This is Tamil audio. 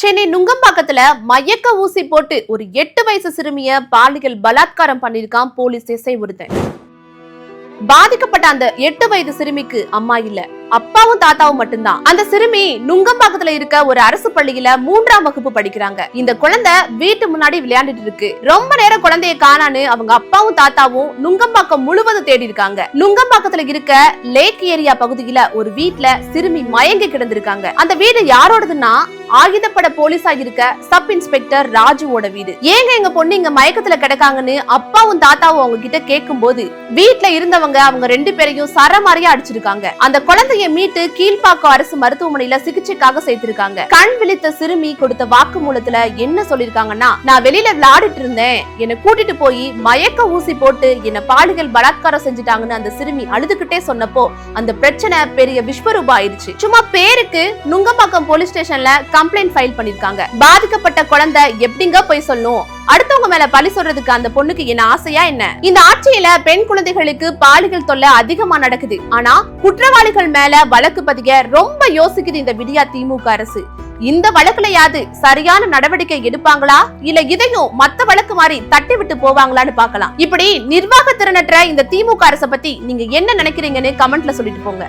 சென்னை நுங்கம்பாக்கத்துல மயக்க ஊசி போட்டு ஒரு எட்டு வயசு சிறுமிய பாலியல் பலாத்காரம் பண்ணிருக்கான் போலீஸ் எஸ்ஐ ஒருத்தன் பாதிக்கப்பட்ட அந்த எட்டு வயது சிறுமிக்கு அம்மா இல்ல அப்பாவும் தாத்தாவும் மட்டும்தான். அந்த சிறுமி நுங்கம்பாக்கத்துல இருக்க ஒரு அரசு பள்ளியில மூன்றாம் வகுப்பு படிக்கிறாங்க. இந்த குழந்தை வீட்டு முன்னாடி விளையாண்டுட்டு இருக்கு. ரொம்ப நேரம் குழந்தைய காணான்னு அவங்க அப்பாவும் தாத்தாவும் நுங்கம்பாக்கம் முழுவதும் தேடி இருக்காங்க நுங்கம்பாக்கத்துல இருக்க லேக் ஏரியா பகுதியில ஒரு வீட்டுல சிறுமி மயங்கி கிடந்திருக்காங்க. அந்த வீடு யாரோடதுன்னா ஆயுதப்பட போலீஸா இருக்க சப் இன்ஸ்பெக்டர் ராஜுவோட வீடு. ஏங்க எங்க பொண்ணு இங்க மயக்கத்துல கிடக்காங்கன்னு அப்பாவும் தாத்தாவும் அவங்க கிட்ட கேட்கும்போது வீட்டுல இருந்தவங்க அவங்க ரெண்டு பேரையும் சரமாரியா அடிச்சிருக்காங்க. அந்த குழந்தைய மீட்டு கீழ்ப்பாக்கம் அரசு மருத்துவமனையில சிகிச்சைக்காக சேர்த்திருக்காங்க. கண் விழித்த சிறுமி கொடுத்த வாக்குமூலத்துல என்ன சொல்லிருக்காங்கன்னா நான் வெளியில விளையாடிட்டு இருந்தேன். என்னை கூட்டிட்டு போய் மயக்க ஊசி போட்டு என்ன பாலியல் பலாத்காரம் செஞ்சுட்டாங்கன்னு அந்த சிறுமி அழுதுகிட்டே சொன்னப்போ அந்த பிரச்சனை பெரிய விஸ்வரூபா ஆயிடுச்சு. சும்மா பேருக்கு நுங்கம்பாக்கம் போலீஸ் ஸ்டேஷன்ல கம்ப்ளைண்ட் ஃபைல் பண்ணிருக்காங்க. பாதிக்கப்பட்ட குழந்தை எப்படிங்க போய் சொல்லும்? அடுத்தவங்க மேல பழி சொல்றதுக்கு அந்த பொண்ணுக்கு என்ன ஆசையா என்ன? இந்த ஆட்சியில பெண் குழந்தைகளுக்கு பாலியல் தொல்லை அதிகமா நடக்குது. ஆனா குற்றவாளிகள் மேல வழக்கு பதிய ரொம்ப யோசிக்குது இந்த விடியா திமுக அரசு. இந்த வழக்குலயாவது சரியான நடவடிக்கை எடுப்பாங்களா? இல்ல இதையும் மத்த வழக்கு மாதிரி தட்டி விட்டு போவாங்களான்னு பாக்கலாம் இப்படி நிர்வாக திறனற்ற இந்த திமுக அரசை பத்தி நீங்க என்ன நினைக்கிறீங்கன்னு கமெண்ட்ல சொல்லிட்டு போங்க.